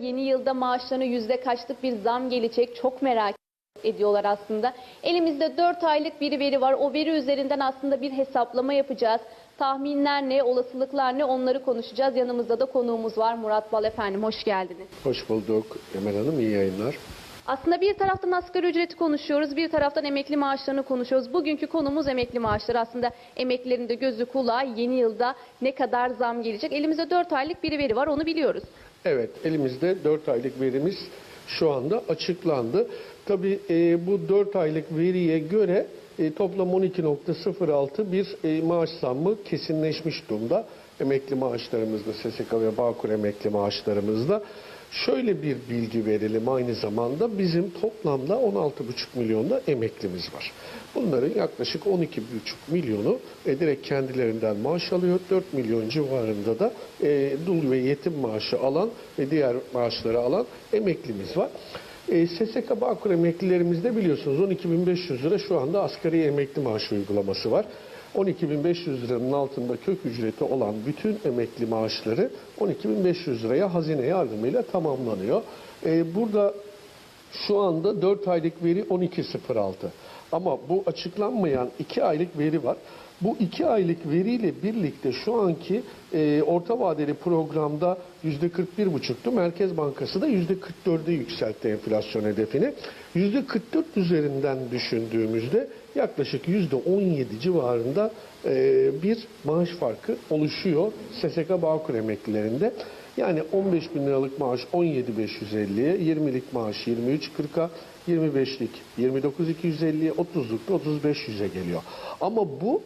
Yeni yılda maaşlarına yüzde kaçlık bir zam gelecek çok merak ediyorlar aslında. Elimizde 4 aylık bir veri var. O veri üzerinden aslında bir hesaplama yapacağız. Tahminler ne, olasılıklar ne onları konuşacağız. Yanımızda da konuğumuz var. Murat Bal efendim hoş geldiniz. Hoş bulduk Emel Hanım, iyi yayınlar. Aslında bir taraftan asgari ücreti konuşuyoruz, bir taraftan emekli maaşlarını konuşuyoruz. Bugünkü konumuz emekli maaşları. Aslında emeklilerin de gözü kulağı yeni yılda ne kadar zam gelecek. Elimizde 4 aylık bir veri var onu biliyoruz. Evet, elimizde 4 aylık verimiz şu anda açıklandı. Tabii e, bu 4 aylık veriye göre e, toplam 12.06 bir e, maaş zammı kesinleşmiş durumda. Emekli maaşlarımızda, SSK ve Bağkur emekli maaşlarımızda. Şöyle bir bilgi verelim aynı zamanda bizim toplamda 16,5 milyonda emeklimiz var. Bunların yaklaşık 12,5 milyonu e, direkt kendilerinden maaş alıyor. 4 milyon civarında da e, dul ve yetim maaşı alan ve diğer maaşları alan emeklimiz var. E, SSK Bağkur emeklilerimizde biliyorsunuz 12.500 lira şu anda asgari emekli maaşı uygulaması var. 12.500 liranın altında kök ücreti olan bütün emekli maaşları 12.500 liraya hazine yardımıyla tamamlanıyor. E, burada şu anda 4 aylık veri 12.06 ama bu açıklanmayan 2 aylık veri var. Bu 2 aylık veriyle birlikte şu anki e, orta vadeli programda %41,5'tu. Merkez Bankası da %44'e yükseltti enflasyon hedefini. %44 üzerinden düşündüğümüzde yaklaşık %17 civarında e, bir maaş farkı oluşuyor SSK Bağkur emeklilerinde. Yani 15 bin liralık maaş 17.550'ye, 20'lik maaş 23.40'a, 25'lik 29.250'ye, 30'luk da 35.100'e geliyor. Ama bu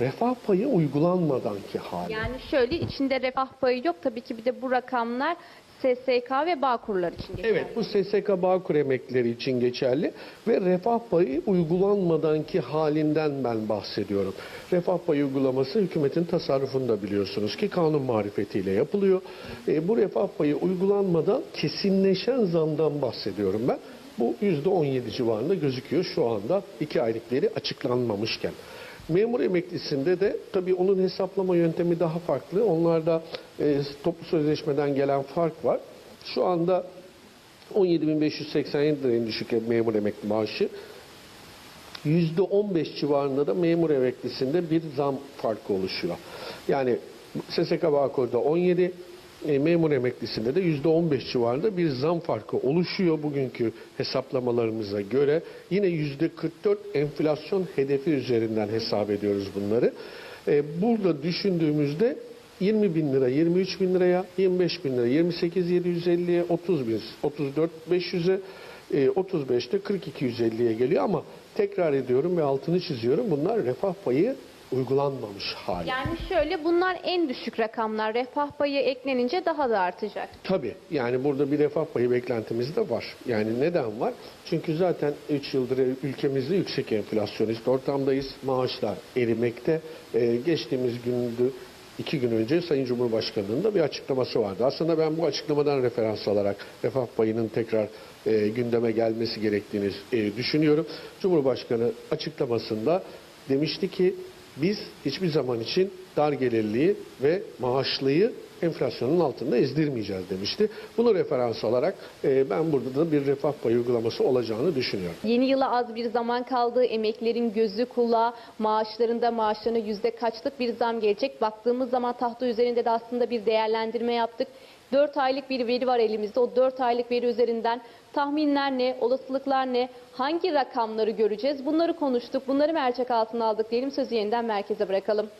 refah payı uygulanmadanki hali. Yani şöyle içinde refah payı yok. Tabii ki bir de bu rakamlar SSK ve Bağkurlar için geçerli. Evet bu SSK Bağkur emeklileri için geçerli ve refah payı uygulanmadanki halinden ben bahsediyorum. Refah payı uygulaması hükümetin tasarrufunda biliyorsunuz ki kanun marifetiyle yapılıyor. E, bu refah payı uygulanmadan kesinleşen zamdan bahsediyorum ben. Bu %17 civarında gözüküyor şu anda iki aylıkları açıklanmamışken. Memur emeklisinde de tabii onun hesaplama yöntemi daha farklı. Onlarda e, toplu sözleşmeden gelen fark var. Şu anda 17.587 lira en düşük memur emekli maaşı. %15 civarında da memur emeklisinde bir zam farkı oluşuyor. Yani SSK Bağkur'da 17, e, memur emeklisinde de %15 civarında bir zam farkı oluşuyor bugünkü hesaplamalarımıza göre. Yine %44 enflasyon hedefi üzerinden hesap ediyoruz bunları. E, burada düşündüğümüzde 20 bin lira 23 bin liraya, 25 bin lira 28 750'ye, 30 bin 34 500'e, e, 35'te 42 150'ye geliyor ama tekrar ediyorum ve altını çiziyorum bunlar refah payı uygulanmamış hali. Yani şöyle bunlar en düşük rakamlar. Refah payı eklenince daha da artacak. Tabii yani burada bir refah payı beklentimiz de var. Yani neden var? Çünkü zaten 3 yıldır ülkemizde yüksek enflasyonist ortamdayız. Maaşlar erimekte. Ee, geçtiğimiz gündü iki gün önce Sayın Cumhurbaşkanı'nın da bir açıklaması vardı. Aslında ben bu açıklamadan referans alarak refah payının tekrar e, gündeme gelmesi gerektiğini e, düşünüyorum. Cumhurbaşkanı açıklamasında demişti ki biz hiçbir zaman için dar gelirliği ve maaşlıyı enflasyonun altında ezdirmeyeceğiz demişti. Bunu referans alarak e, ben burada da bir refah payı uygulaması olacağını düşünüyorum. Yeni yıla az bir zaman kaldı. Emeklerin gözü kulağı, maaşlarında maaşlarına yüzde kaçlık bir zam gelecek. Baktığımız zaman tahta üzerinde de aslında bir değerlendirme yaptık. 4 aylık bir veri var elimizde. O 4 aylık veri üzerinden tahminler ne, olasılıklar ne, hangi rakamları göreceğiz? Bunları konuştuk, bunları mercek altına aldık diyelim. Sözü yeniden merkeze bırakalım.